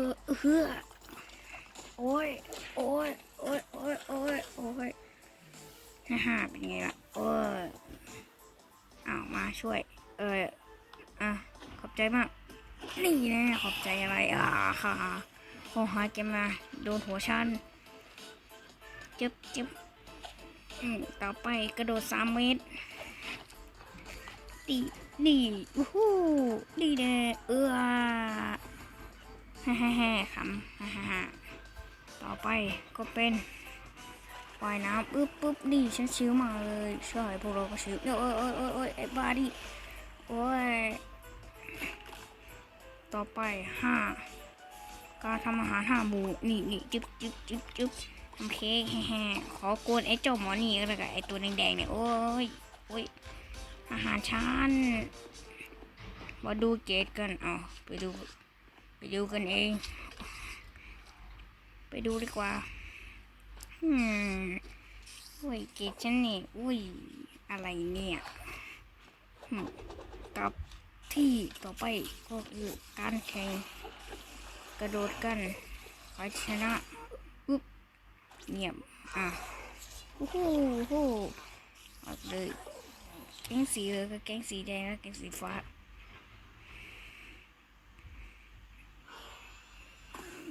อเฮือโอ้ยโอ้ยโอ้ยโอ้ยโอ้ยโอ้ยฮ่าฮ่าเป็นไงล่ะโอ้ยอ้ามาช่วย เอออะขอบใจมาก นี่แน่ขอบใจอะไรอ่าค่ะโอ้หาแกมาโดนหัวชันเจ็บเจ็บอืมต่อไปกระโดดสามเมตรดีดีวู้ฮู้ดีเด้อเออ ฮ่าฮ่าฮ่าขำฮ่าฮ่าฮ่าต่อไปก็เป็นว่ายน้ำปึ๊บปึ๊บดีฉันชิวมาเลยช่พวกเราก็ชิวเอ้ยเอ้ยเอ้ยเอ้ยเอ้ยไอ้บ้าดิโอ้ยต่อไปห้าการทำอาหารห้าหมูนี่นี่จึ๊บจึ๊บจึ๊บจึ๊บทำเค้กแฮ่ขอโกนไอ้เจ้าหมอนี่ก็แล้วกันไอ้ตัวแดงๆเนี่ยโอ้ยโอ้ยอาหารชั้นมาดูเกตกันเอาไปดู ไปดูกันเอง ไปดูดีกว่าอืมอุ้ยเกตฉันนี่อุ้ย อะไรเนี่ยกับที่ต่อไปก็คือการแข่งกระโดดกันใครชนะปุ๊บเงียบอะโอ้โหโอ้โหเอาเลยแกงสีเหลืองกับแกงสีแดงและแกงสีฟ้า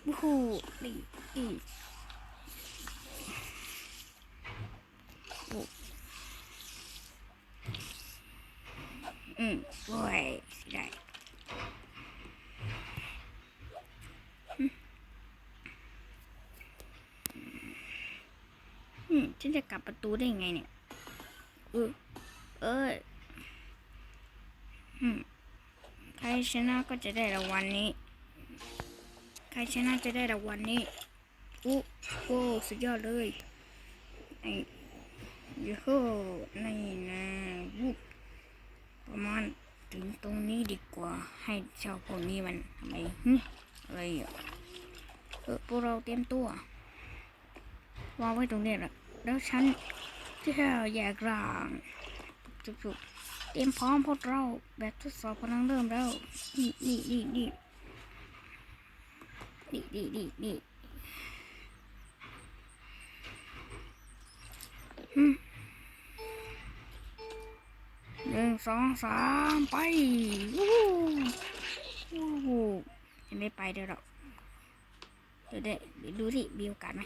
โอ้โหนี่นี่โอ้อืมโอ้ยสีได้อืมฉันจะกลับประตูได้ไงเนี่ยเออเอ้ยอืมใครชนะก็จะได้รางวัลนี้ ใครชนะจะได้รางวัลนี้อู้โอ้สุดยอดเลยไอ้ยูโหนี่นะวุบประมาณถึงตรงนี้ดีกว่าให้เจ้าพวกนี้มันทำไมหึอะไรอะเออพวกเราเตรียมตัววางไว้ตรงนี้แหละแล้วฉันจะแยกร่างจุกๆเตรียมพร้อมพวกเราแบบทดสอบกำลังเริ่มแล้วนี่นี่นี่นี่ นี่นี่นี่นี่หนึ่งสองสามไปวู้วู้ยังไม่ไปเดี๋ยวหรอกเดี๋ยวเดี๋ยวดูสิมีโอกาสไหม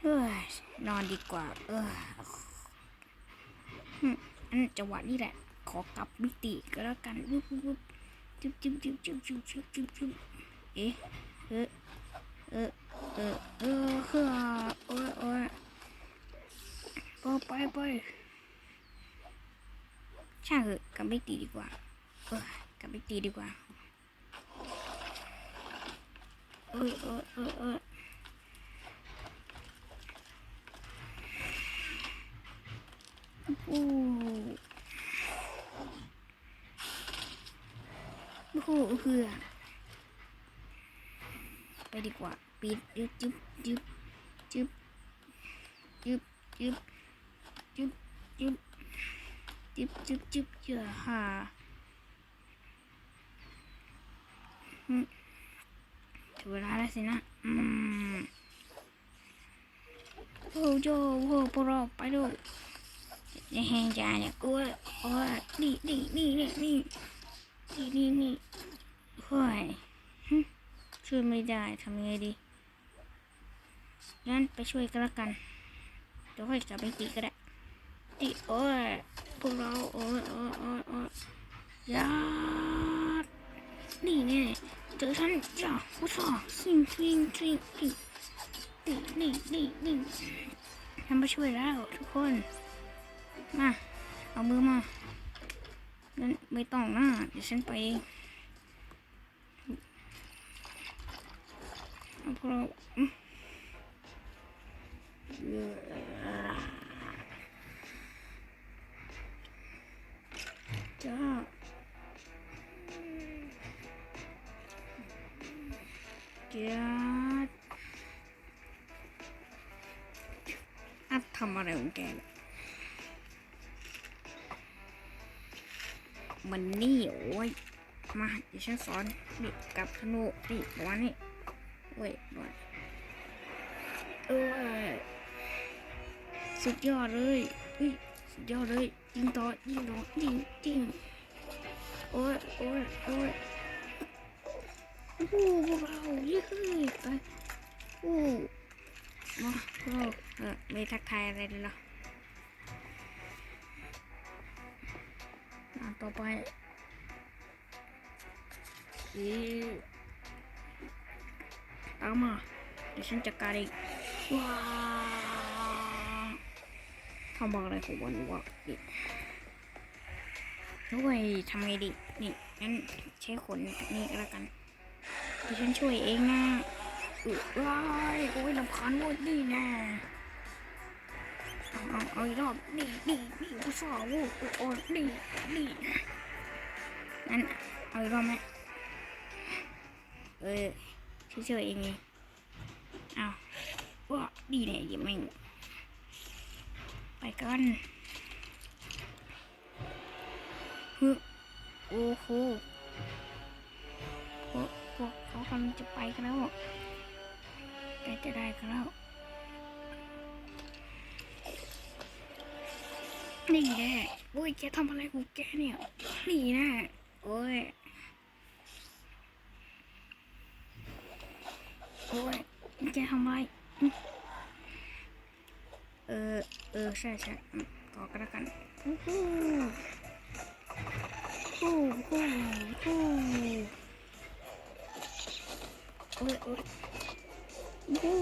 เฮ้ยนอนดีกว่า เอออันจังหวะนี้แหละ ขอกลับมิติก็แล้วกันวุ๊บวุ๊บจิ้มจิ้มจุ๊บจุ๊บจุ๊บจุ๊บจุ๊บ เอ๊ะเออเออเออเออเฮ้อโอ้ยโอ้ยโอ้ไปไปช่างเถอะกลับมิติดีกว่าเออกลับมิติดีกว่าเออเออเออเออโอ้โอ้โหเหือไป ดีกว่าปิดจึ๊บจึ๊บจึ๊บจึ๊บจึ๊บจึ๊บจึ๊บจึ๊บจึ๊บจึ๊บจึ๊บเยอะฮ่าถึงเวลาแล้วสินะอืมโอ้โหโอ้โหพวกเรไปดูจะแหงจาเนี่ยกลัวโอ้ยนี่นี่นี่นี่นี่นี่นี่นี่เฮ้ย ช่วยไม่ได้ทำยังไงดี งั้นไปช่วยกันละกันเดี๋ยวค่อยกลับไปตีก็ได้ตีโอ้ยพวกเราโอ้ยโอ้ยโอ้ยโอ้ยยาดนี่แน่เจอฉันจ้าผู้ชายซิงซิงซิงซิงนี่นี่นี่นี่ฉันมาช่วยแล้วทุกคน มา เอามือมางั้นไม่ต้องนะเดี๋ยวฉันไปเอง เพวกเราอืมจ้าจ้าอัดทำอะไรของแกเนี่ยมันนี่โอ้ย มาเดี๋ยวฉันสอนนี่กับธนูนี่ประมาณนี้ เว้ยประมาณเอ้ยสุดยอดเลยอุ้ยสุดยอดเลยยิงต่อยิงต่อยิงยิงโอ้ยโอ้ยโอ้ยโอ้โหพวกเราเย้ยไปโอ้มาพวกเราเออไม่ทักทายอะไรเลยเหรออ่าต่อไปอีามมาเดี๋ยวฉันจัดการเองว้าทำบอกอะไรของวันวะนี่ด้วยทำไงดีนี่งั้นใช้ขนนี่ก็แล้วกันเดี๋ยวฉันช่วยเองนะอือว้ายโอ้ยลำคาญโว้ยนี่แน่เอาเอาเอาอีกรอบนี่นี่นี่ผู้สาวโว้ยโอ้ยนี่นี่งั้นเอาอีกรอบไหมเออ เฉยๆเองไงเอาว่าดีเนี่ยยังไม่งไปกันฮึโอ้โหพวกพวกเขากำลังจะไปกันแล้วใกล้จะได้กันแล้วนี่แน่โอ้ยแกทำอะไรของแกเนี่ยนี่แน่โอ้ย โอ้ยแกทำอะไรอืมเออ เออ ใช่ใช่อืมต่อกันแล้วกันฮู้ฮู้ฮู้ฮู้ฮู้โอ้ยโอ้ยฮู้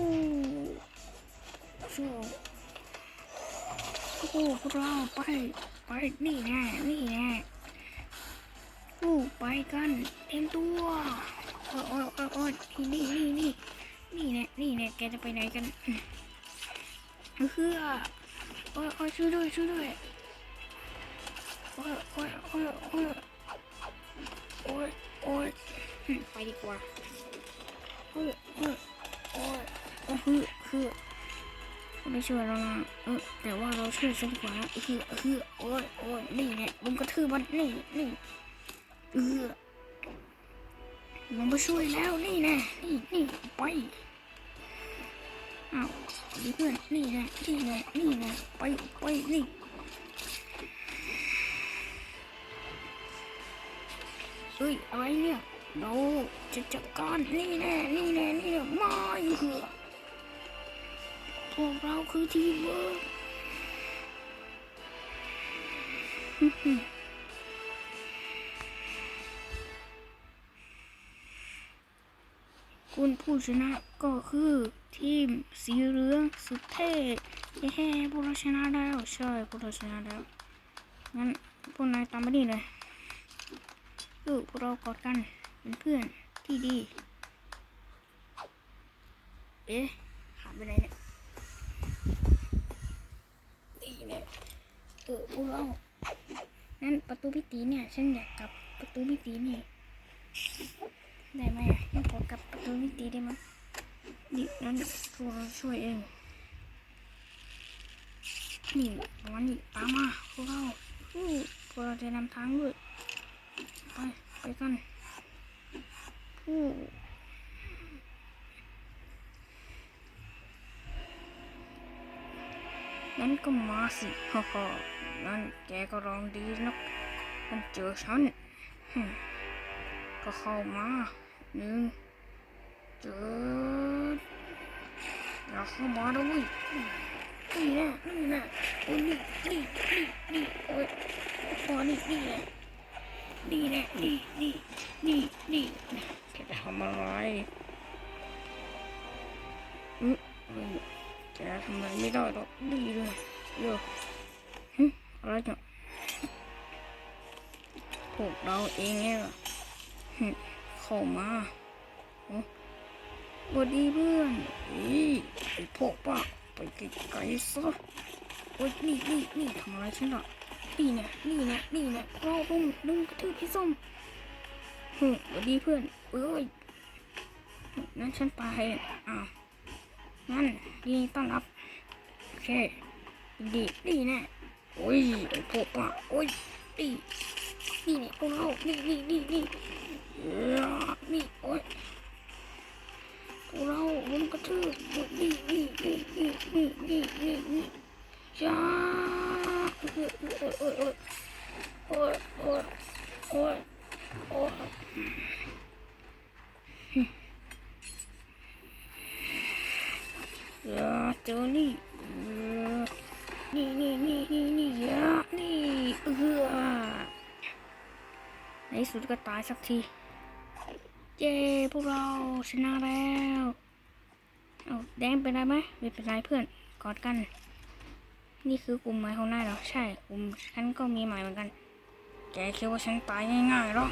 ชูฮู้พวกเราไป ไป นี่แน่นี่แน่ฮู้ไปกัน เต็มตัว โอ้ยโอ้ยโอ้ยโอ้ยนี่นี่นี่ นี่แน่นี่แน่แกจะไปไหนกันอืมเฮือโอ้ยโอ้ยช่วยด้วยช่วยด้วยโอ้ยโอ้ยโอ้ยโอ้ยโอ้ยโอ้ยอืมไปดีกว่าเฮ้ยเฮ้ยโอ้ยโอ้ยคือคือไม่ช่วยเรานะเออแต่ว่าเราช่วยฉันดีกว่านะคือคือโอ้ยโอ้ยนี่แน่ลุงกระทืบมันนี่นี่เออ มันมาช่วยแล้วนี่แน่นี่นี่ไปอ้าวดีเพื่อนนี่แน่นี่แน่นี่แน่ไปไปนี่เฮ้ยอะไรเนี่ยเราจะจัดการนี่แน่นี่แน่นี่แน่มาอยู่เหอะพวกเราคือทีมเวิร์ คุณผู้ชนะก็คือทีมสีเหลืองสุดเท่เย้พวกเราชนะแล้วใช่พวกเราชนะแล้วงั้นพวกนายตามมาดีเลยเออพวกเรากอดกันเป็นเพื่อนที่ดี เอ๊ะหายไปไหนเนี่ยนี่เนี่ยเออพวกเรางั้นประตูพิตีเนี่ยฉันอยากกลับประตูพิตีนี่ ได้ไหมอะยังขอกลับประตูมิติได้ไหมยนี่นั่นพวช่วยเอง นี่วันนี้ตามมาพวกเราพวกเราจะนำทางด้วยไปไปกันอู้งั้นก็มาสิฮ่าฮ่านั่นแกก็ลองดีนักมันเจอฉันก็เข้ามา หนึ่งเจออย่าเข้ามาด้วยนี่น่นี่น่โอ้ยนี่นี่นี่นี่โอ้ยพอนี่นี่น่นี่น่นี่นี่นี่นี่แกจะทำอะไรอืมแกทำอะไรไม่ได้หรอกดีเลยเดี๋ยวหึอะไรเนี่ยพวกเราเองเนี่ย เข้ามาโอ้สวัสดีเพื่อนอีไอพวกป้าไปไกลๆซะโอ้ยนี่นี่นี่ทำอะไรฉันล่ะนี่เนี่ยนี่เนี่ยนี่เนี่ยเราลุงลุงกระทืบพี่ส้มฮึสวัสดีเพื่อนเอ้ยงั้นฉันไปอ้าวงั้นยินดีต้อนรับโอเคดีดีแน่โอ้ยไอพวกป้าโอ้ยดีนี่เนี่ยพวกเรานี่นี่นี่นี่ นี่โอ้ยพวกเราลุมกระทืบนี่นี่นี่นี่นี่นี่นี่นี่จ้าโอ้ยโอ้ยโอ้ยโอ้ยโอ้ยโอ้ยยเอ้อเจอนี่เอ้อนี่นี่นี่นี่นี่เอ้อนี่เออในสุดก็ตายสักที เย้พวกเราชนะแล้วเอาแดงเป็นไรไหมไม่เป็นไรเพื่อนกอดกัน นี่คือกลุ่มหมายของนายเหรอใช่กลุ่มฉันก็มีหมายเหมือนกัน แกคิดว่าฉันตายง่ายๆหรอ